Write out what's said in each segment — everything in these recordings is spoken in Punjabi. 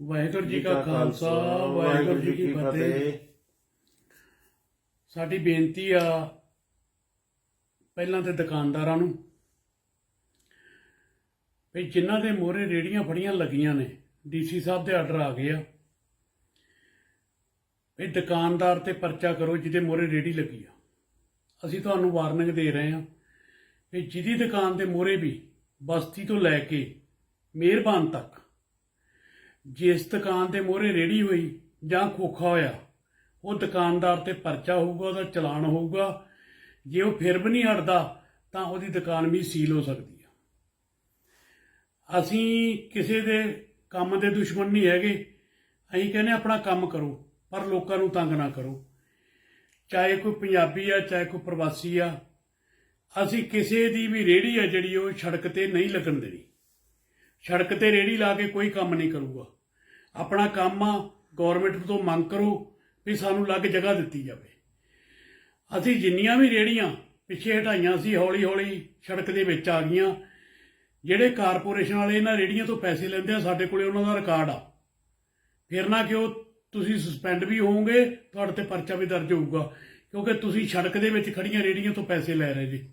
ਵਾਹਿਗੁਰੂ ਜੀ ਕਾ ਖਾਲਸਾ ਵਾਹਿਗੁਰੂ ਜੀ ਕੀ ਫਤਿਹ। ਸਾਡੀ ਬੇਨਤੀ ਆ ਪਹਿਲਾਂ ਤੇ ਦੁਕਾਨਦਾਰਾਂ ਨੂੰ ਵੀ ਜਿਨ੍ਹਾਂ ਦੇ ਮੋਹਰੇ ਰੇੜੀਆਂ ਫੜੀਆਂ ਲੱਗੀਆਂ ਨੇ ਡੀਸੀ ਸਾਹਿਬ ਦੇ ਆਰਡਰ ਆ ਗਏ ਆ ਵੀ ਦੁਕਾਨਦਾਰ ਤੇ ਪਰਚਾ ਕਰੋ ਜਿਹਦੇ ਮੋਹਰੇ ਰੇੜੀ ਲੱਗੀ ਆ। ਅਸੀਂ ਤੁਹਾਨੂੰ ਵਾਰਨਿੰਗ ਦੇ ਰਹੇ ਹਾਂ ਵੀ ਜਿਹਦੀ ਦੁਕਾਨ ਦੇ ਮੋਹਰੇ ਵੀ ਬਸਤੀ ਤੋਂ ਲੈ ਕੇ ਮਿਹਰਬਾਨ ਤੱਕ ਜਿਸ ਦੁਕਾਨ ਤੇ ਮੋਹਰੇ ਰੇੜੀ ਹੋਈ ਜਾਂ ਖੋਖਾ ਹੋਇਆ, ਉਹ ਦੁਕਾਨਦਾਰ ਤੇ ਪਰਚਾ ਹੋਊਗਾ, ਉਹਦਾ ਚਲਾਨ ਹੋਊਗਾ। ਜੇ ਉਹ ਫਿਰ ਵੀ ਨਹੀਂ ਹਟਦਾ, ਤਾਂ ਉਹਦੀ ਦੁਕਾਨ ਵੀ ਸੀਲ ਹੋ ਸਕਦੀ ਆ। ਅਸੀਂ ਕਿਸੇ ਦੇ ਕੰਮ ਦੇ ਦੁਸ਼ਮਣ ਨਹੀਂ ਹੈਗੇ। ਅਸੀਂ ਕਹਿੰਦੇ ਆਪਣਾ ਕੰਮ ਕਰੋ, ਪਰ ਲੋਕਾਂ ਨੂੰ ਤੰਗ ਨਾ ਕਰੋ। ਚਾਹੇ ਕੋਈ ਪੰਜਾਬੀ ਆ, ਚਾਹੇ ਕੋਈ ਪ੍ਰਵਾਸੀ ਆ, ਅਸੀਂ ਕਿਸੇ ਦੀ ਵੀ ਰੇੜੀ ਆ ਜਿਹੜੀ ਉਹ ਸੜਕ ਤੇ ਨਹੀਂ ਲੱਗਣ ਦੇਣੀ। ਸੜਕ ਤੇ ਰੇੜੀ ਲਾ ਕੇ ਕੋਈ ਕੰਮ ਨਹੀਂ ਕਰੂਗਾ। ਆਪਣਾ ਕੰਮ ਆ ਗਵਰਨਮੈਂਟ ਤੋਂ ਮੰਗ ਕਰੋ ਵੀ ਸਾਨੂੰ ਅਲੱਗ ਜਗ੍ਹਾ ਦਿੱਤੀ ਜਾਵੇ। ਅਸੀਂ ਜਿੰਨੀਆਂ ਵੀ ਰੇੜੀਆਂ ਪਿੱਛੇ ਹਟਾਈਆਂ ਸੀ ਹੌਲੀ ਹੌਲੀ ਸੜਕ ਦੇ ਵਿੱਚ ਆ ਗਈਆਂ। ਜਿਹੜੇ ਕਾਰਪੋਰੇਸ਼ਨ ਵਾਲੇ ਇਹਨਾਂ ਰੇੜੀਆਂ ਤੋਂ ਪੈਸੇ ਲੈਂਦੇ ਆ, ਸਾਡੇ ਕੋਲੇ ਉਹਨਾਂ ਦਾ ਰਿਕਾਰਡ ਆ। ਫਿਰ ਨਾ ਕਿ ਉਹ ਤੁਸੀਂ ਸਸਪੈਂਡ ਵੀ ਹੋਵੋਗੇ, ਤੁਹਾਡੇ ਤੇ ਪਰਚਾ ਵੀ ਦਰਜ ਹੋਊਗਾ, ਕਿਉਂਕਿ ਤੁਸੀਂ ਸੜਕ ਦੇ ਵਿੱਚ ਖੜੀਆਂ ਰੇੜੀਆਂ ਤੋਂ ਪੈਸੇ ਲੈ ਰਹੇ ਜੀ।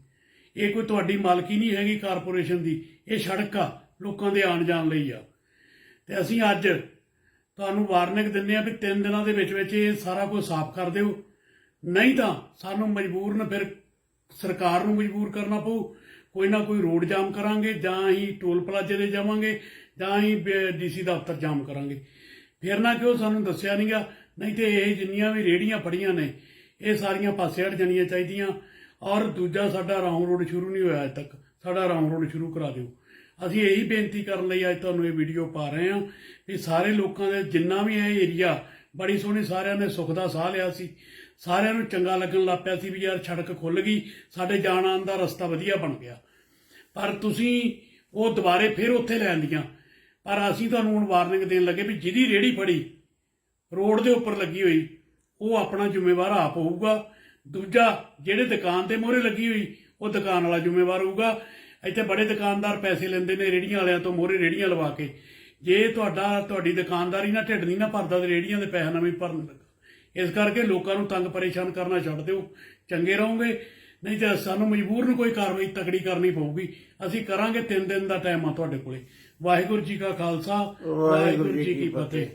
ਇਹ ਕੋਈ ਤੁਹਾਡੀ ਮਾਲਕੀ ਨਹੀਂ ਹੈਗੀ ਕਾਰਪੋਰੇਸ਼ਨ ਦੀ, ਇਹ ਸੜਕ ਆ। ਲੋਕਾਂ ਦੇ ਆਉਣ ਜਾਣ ਲਈ ਆ। ਤੇ ਅਸੀਂ ਅੱਜ ਤੁਹਾਨੂੰ ਵਾਰਨਿੰਗ ਦਿੰਦੇ ਆ ਵੀ ਤਿੰਨ ਦਿਨਾਂ ਦੇ ਵਿੱਚ ਵਿੱਚ ਇਹ ਸਾਰਾ ਕੁਝ ਸਾਫ਼ ਕਰ ਦਿਓ। ਨਹੀਂ ਤਾਂ ਸਾਨੂੰ ਮਜਬੂਰਨ ਫਿਰ ਸਰਕਾਰ ਨੂੰ ਮਜਬੂਰ ਕਰਨਾ ਪਊ। ਕੋਈ ਨਾ ਕੋਈ ਰੋਡ ਜਾਮ ਕਰਾਂਗੇ, ਜਾਂ ਹੀ ਟੋਲ ਪਲਾਜ਼ੇ ਦੇ ਜਾਵਾਂਗੇ, ਜਾਂ ਹੀ ਡੀਸੀ ਦਫ਼ਤਰ ਜਾਮ ਕਰਾਂਗੇ। ਫਿਰ ਨਾ ਕਿਉਂ ਸਾਨੂੰ ਦੱਸਿਆ ਨਹੀਂਗਾ ਨਹੀਂ ਤੇ ਇਹ ਜਿੰਨੀਆਂ ਵੀ ਰੇੜੀਆਂ ਫੜੀਆਂ ਨੇ, ਇਹ ਸਾਰੀਆਂ ਪਾਸੇ ਹਟ ਜਾਣੀਆਂ ਚਾਹੀਦੀਆਂ। ਔਰ ਦੂਜਾ ਸਾਡਾ ਰਾਉਂਡ ਰੋਡ ਸ਼ੁਰੂ ਨਹੀਂ ਹੋਇਆ ਅਜੇ ਤੱਕ। ਸਾਡਾ ਰਾਉਂਡ ਰੋਡ ਸ਼ੁਰੂ ਕਰਾ ਦਿਓ। ਅਸੀਂ ਇਹੀ ਬੇਨਤੀ ਕਰਨ ਲਈ ਅੱਜ ਤੁਹਾਨੂੰ ਇਹ ਵੀਡੀਓ ਪਾ ਰਹੇ ਹਾਂ ਵੀ ਸਾਰੇ ਲੋਕਾਂ ਦੇ ਜਿੰਨਾ ਵੀ ਇਹ ਏਰੀਆ ਬੜੀ ਸੋਹਣੀ ਸਾਰਿਆਂ ਨੇ ਸੁੱਖ ਦਾ ਸਾਹ ਲਿਆ ਸੀ, ਸਾਰਿਆਂ ਨੂੰ ਚੰਗਾ ਲੱਗਣ ਲੱਗ ਪਿਆ ਸੀ ਵੀ ਯਾਰ ਸੜਕ ਖੁੱਲ ਗਈ, ਸਾਡੇ ਜਾਣ ਆਉਣ ਦਾ ਰਸਤਾ ਵਧੀਆ ਬਣ ਗਿਆ। ਪਰ ਤੁਸੀਂ ਉਹ ਦੁਬਾਰੇ ਫਿਰ ਉੱਥੇ ਲੈ ਆਂਦੀਆਂ ਪਰ ਅਸੀਂ ਤੁਹਾਨੂੰ ਹੁਣ ਵਾਰਨਿੰਗ ਦੇਣ ਲੱਗੇ ਵੀ ਜਿਹਦੀ ਰੇੜੀ ਫੜੀ, ਰੋਡ ਦੇ ਉੱਪਰ ਲੱਗੀ ਹੋਈ, ਉਹ ਆਪਣਾ ਜ਼ਿੰਮੇਵਾਰ ਆਪ ਹੋਊਗਾ। ਦੂਜਾ, ਜਿਹੜੇ ਦੁਕਾਨ ਤੇ ਮੋਹਰੇ ਲੱਗੀ ਹੋਈ, ਉਹ ਦੁਕਾਨ ਵਾਲਾ ਜ਼ਿੰਮੇਵਾਰ ਹੋਊਗਾ। ਇੱਥੇ ਬੜੇ ਦੁਕਾਨਦਾਰ ਪੈਸੇ ਲੈਂਦੇ ਨੇ ਰੇੜੀਆਂ ਵਾਲਿਆਂ ਤੋਂ ਮੋਹਰੇ ਰੇੜੀਆਂ ਲਵਾ ਕੇ। ਜੇ ਤੁਹਾਡਾ ਤੁਹਾਡੀ ਦੁਕਾਨਦਾਰੀ ਨਾ ਢਿੱਡ ਨਹੀਂ ਨਾ ਭਰਦਾ ਤੇ ਰੇੜੀਆਂ ਦੇ ਪੈਸੇ ਨਾ ਵੀ ਭਰਨ ਲੱਗਾ। ਇਸ ਕਰਕੇ ਲੋਕਾਂ ਨੂੰ ਤੰਗ ਪਰੇਸ਼ਾਨ ਕਰਨਾ ਛੱਡ ਦਿਓ। ਚੰਗੇ ਰਹੋਗੇ ਨਹੀਂ ਤੇ ਸਾਨੂੰ ਮਜਬੂਰ ਨੂੰ ਕੋਈ ਕਾਰਵਾਈ ਤਕੜੀ ਕਰਨੀ ਪਊਗੀ। ਅਸੀਂ ਕਰਾਂਗੇ 3 ਦਿਨ ਦਾ ਟਾਈਮ ਆ ਤੁਹਾਡੇ ਕੋਲੇ। ਵਾਹਿਗੁਰੂ ਜੀ ਕਾ ਖਾਲਸਾ ਵਾਹਿਗੁਰੂ ਜੀ ਕੀ ਫਤਿਹ।